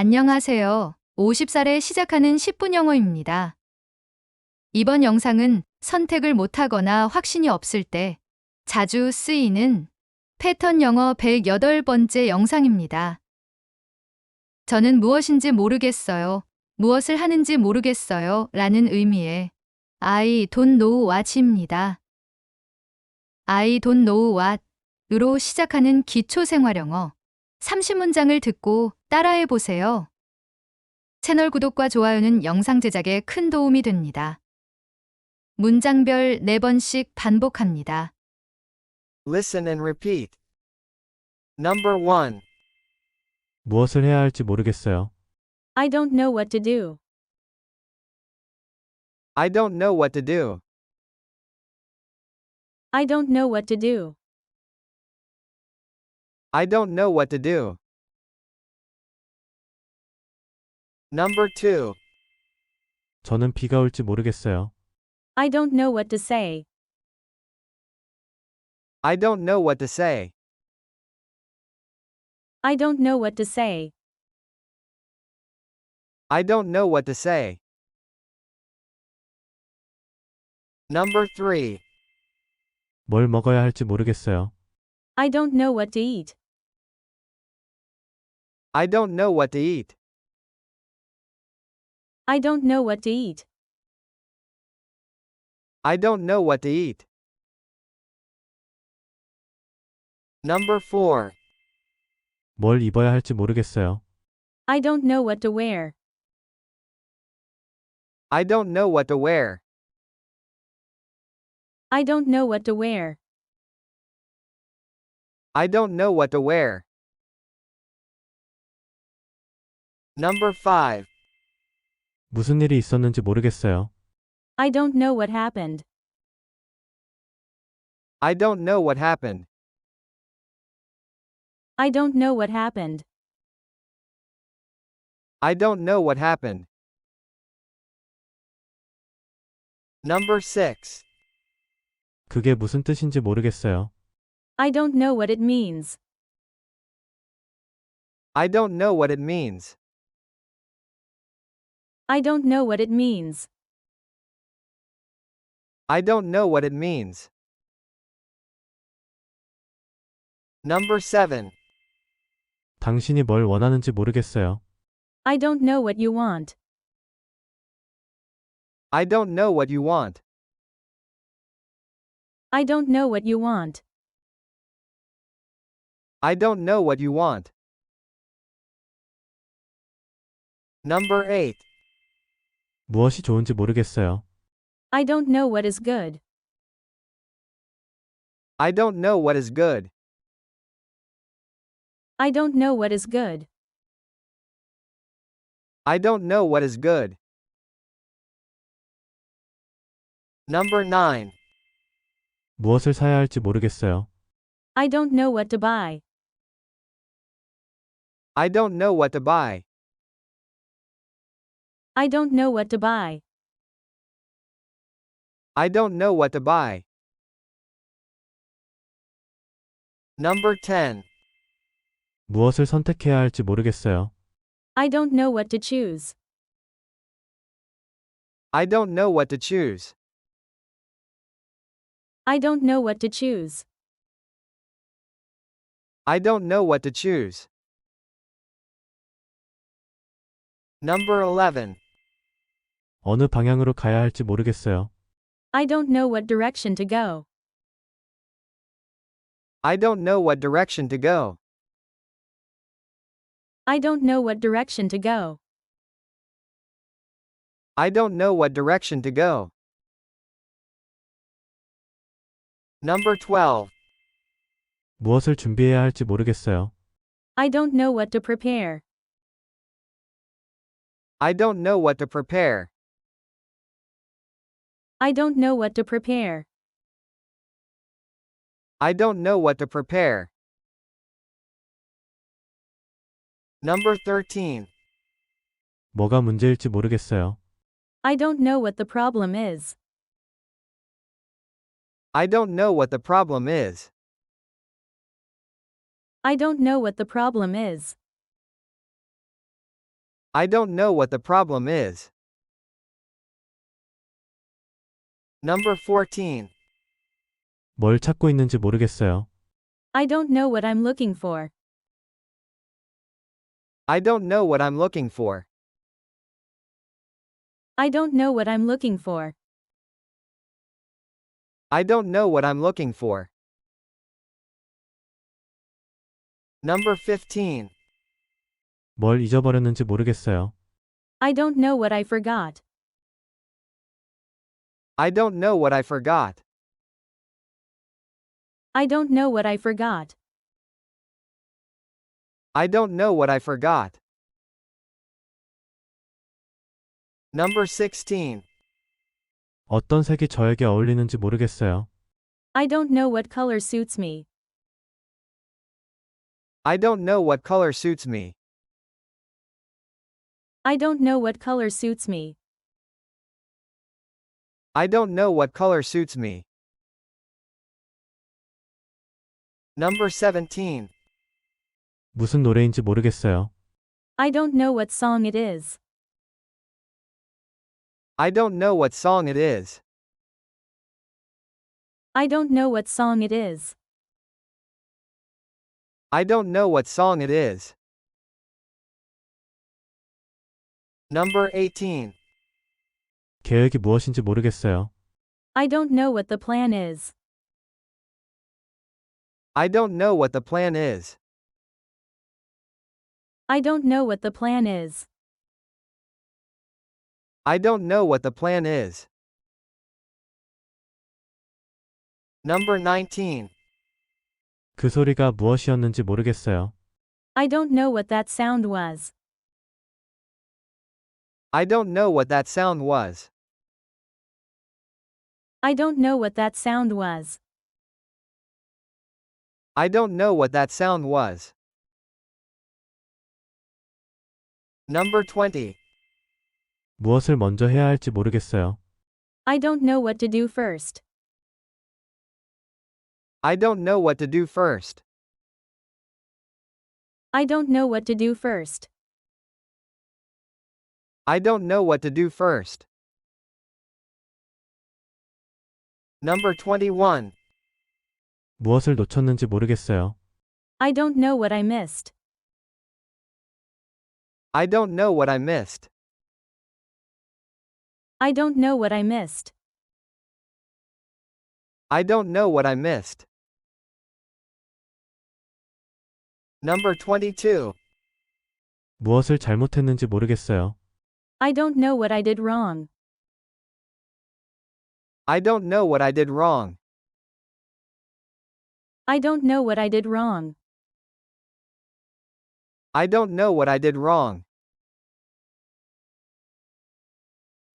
안녕하세요. 50살에 시작하는 10분 영어입니다. 이번 영상은 선택을 못하거나 확신이 없을 때 자주 쓰이는 패턴 영어 108번째 영상입니다. 저는 무엇인지 모르겠어요. 무엇을 하는지 모르겠어요. 라는 의미의 I don't know what입니다. I don't know what 으로 시작하는 기초 생활영어 30문장을 듣고 따라해 보세요. 채널 구독과 좋아요는 영상 제작에 큰 도움이 됩니다. 문장별 4번씩 반복합니다. Listen and repeat. Number 1. 무엇을 해야 할지 모르겠어요. I don't know what to do. I don't know what to do. I don't know what to do. I don't know what to do. Number 2. 저는 비가 올지 모르겠어요. I don't know what to say. I don't know what to say. I don't know what to say. I don't know what to say. Number 3. 뭘 먹어야 할지 모르겠어요. I don't know what to eat. I don't know what to eat. I don't know what to eat. I don't know what to eat. Number 4. 뭘 입어야 할지 모르겠어요. I don't know what to wear. I don't know what to wear. I don't know what to wear. I don't know what to wear. Number 5. 무슨 일이 있었는지 모르겠어요. I don't know what happened. I don't know what happened. I don't know what happened. I don't know what happened. Number 6. 그게 무슨 뜻인지 모르겠어요. I don't know what it means. I don't know what it means. I don't know what it means. I don't know what it means. Number 7. 당신이 뭘 원하는지 모르겠어요. I don't know what you want. I don't know what you want. I don't know what you want. I don't know what you want. Number 8. 무엇이 좋은지 모르겠어요. I don't know what is good. I don't know what is good. I don't know what is good. I don't know what is good. Number 9. 무엇을 사야 할지 모르겠어요. I don't know what to buy. I don't know what to buy. I don't know what to buy. I don't know what to buy. Number 10. 무엇을 선택해야 할지 모르겠어요. I don't know what to choose. I don't know what to choose. I don't know what to choose. I don't know what to choose. Number 11. 어느 방향으로 가야 할지 모르겠어요. I don't know what direction to go. I don't know what direction to go. I don't know what direction to go. I don't know what direction to go. Number 12. 무엇을 준비해야 할지 모르겠어요. I don't know what to prepare. I don't know what to prepare. I don't know what to prepare. I don't know what to prepare. Number 13. 뭐가 문제일지 모르겠어요. I don't know what the problem is. I don't know what the problem is. I don't know what the problem is. I don't know what the problem is. Number 14. 뭘 찾고 있는지 모르겠어요. I don't know what I'm looking for. I don't know what I'm looking for. I don't know what I'm looking for. I don't know what I'm looking for. Number 15. 뭘 잊어버렸는지 모르겠어요. I don't know what I forgot. I don't know what I forgot. I don't know what I forgot. I don't know what I forgot. Number 16. 어떤 색이 저에게 어울리는지 모르겠어요. I don't know what color suits me. I don't know what color suits me. I don't know what color suits me. I don't know what color suits me. Number 17. 무슨 노래인지 모르겠어요. I don't know what song it is. I don't know what song it is. I don't know what song it is. I don't know what song it is. Number 18. 계획이 무엇인지 모르겠어요. I don't know what the plan is. I don't know what the plan is. I don't know what the plan is. I don't know what the plan is. Number 19. 그 소리가 무엇이었는지 모르겠어요. I don't know what that sound was. I don't know what that sound was. I don't know what that sound was. I don't know what that sound was. Number 20. 무엇을 먼저 해야 할지 모르겠어요. I don't know what to do first. I don't know what to do first. I don't know what to do first. I don't know what to do first. Number 21. 무엇을 놓쳤는지 모르겠어요. I don't know what I missed. I don't know what I missed. I don't know what I missed. I don't know what I missed. Number 22. 무엇을 잘못했는지 모르겠어요. I don't know what I did wrong. I don't know what I did wrong. I don't know what I did wrong. I don't know what I did wrong.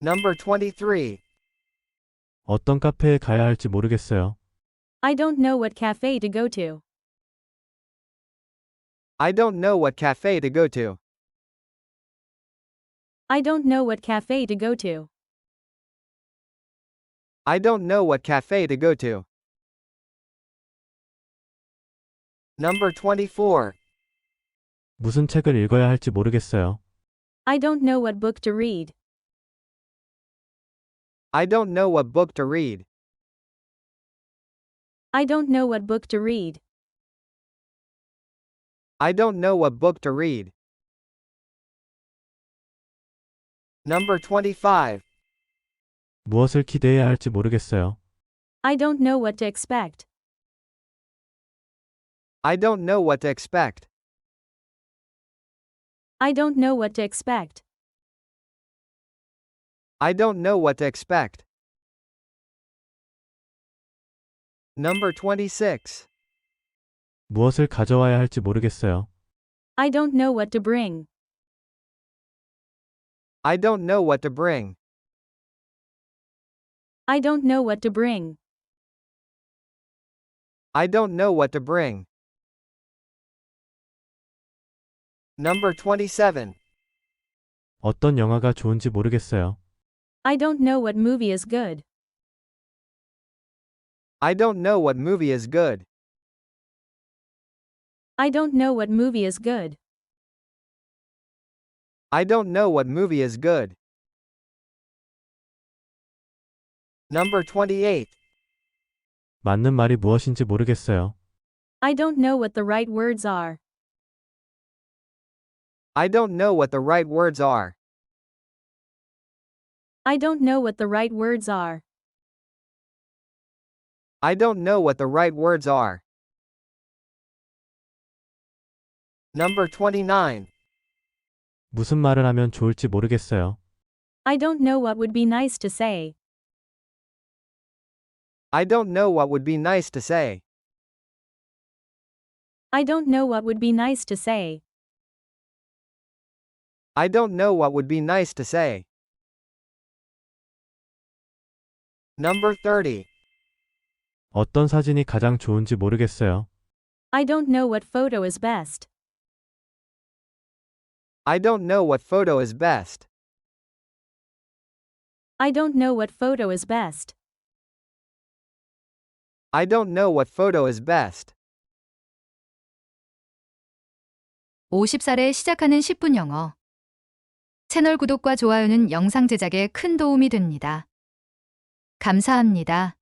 Number 23. 어떤 카페에 가야 할지 모르겠어요. I don't know what cafe to go to. I don't know what cafe to go to. I don't know what cafe to go to. I don't know what cafe to go to. Number 24. 무슨 책을 읽어야 할지 모르겠어요. I don't know what book to read. I don't know what book to read. I don't know what book to read. I don't know what book to read. Number 25. 무엇을 기대해야 할지 모르겠어요. I don't know what to expect. I don't know what to expect. I don't know what to expect. I don't know what to expect. Number 26. 무엇을 가져와야 할지 모르겠어요. I don't know what to bring. I don't know what to bring. I don't know what to bring. I don't know what to bring. Number 27. 어떤 영화가 좋은지 모르겠어요. I don't know what movie is good. I don't know what movie is good. I don't know what movie is good. I don't know what movie is good. Number 28. 맞는 말이 무엇인지 모르겠어요. I don't know what the right words are. I don't know what the right words are. I don't know what the right words are. I don't know what the right words are. Number 29. 무슨 말을 하면 좋을지 모르겠어요. I don't know what would be nice to say. I don't know what would be nice to say. I don't know what would be nice to say. I don't know what would be nice to say. Number 30. 어떤 사진이 가장 좋은지 모르겠어요. I don't know what photo is best. I don't know what photo is best. I don't know what photo is best. I don't know what photo is best. 50살에 시작하는 10분 영어. 채널 구독과 좋아요는 영상 제작에 큰 도움이 됩니다. 감사합니다.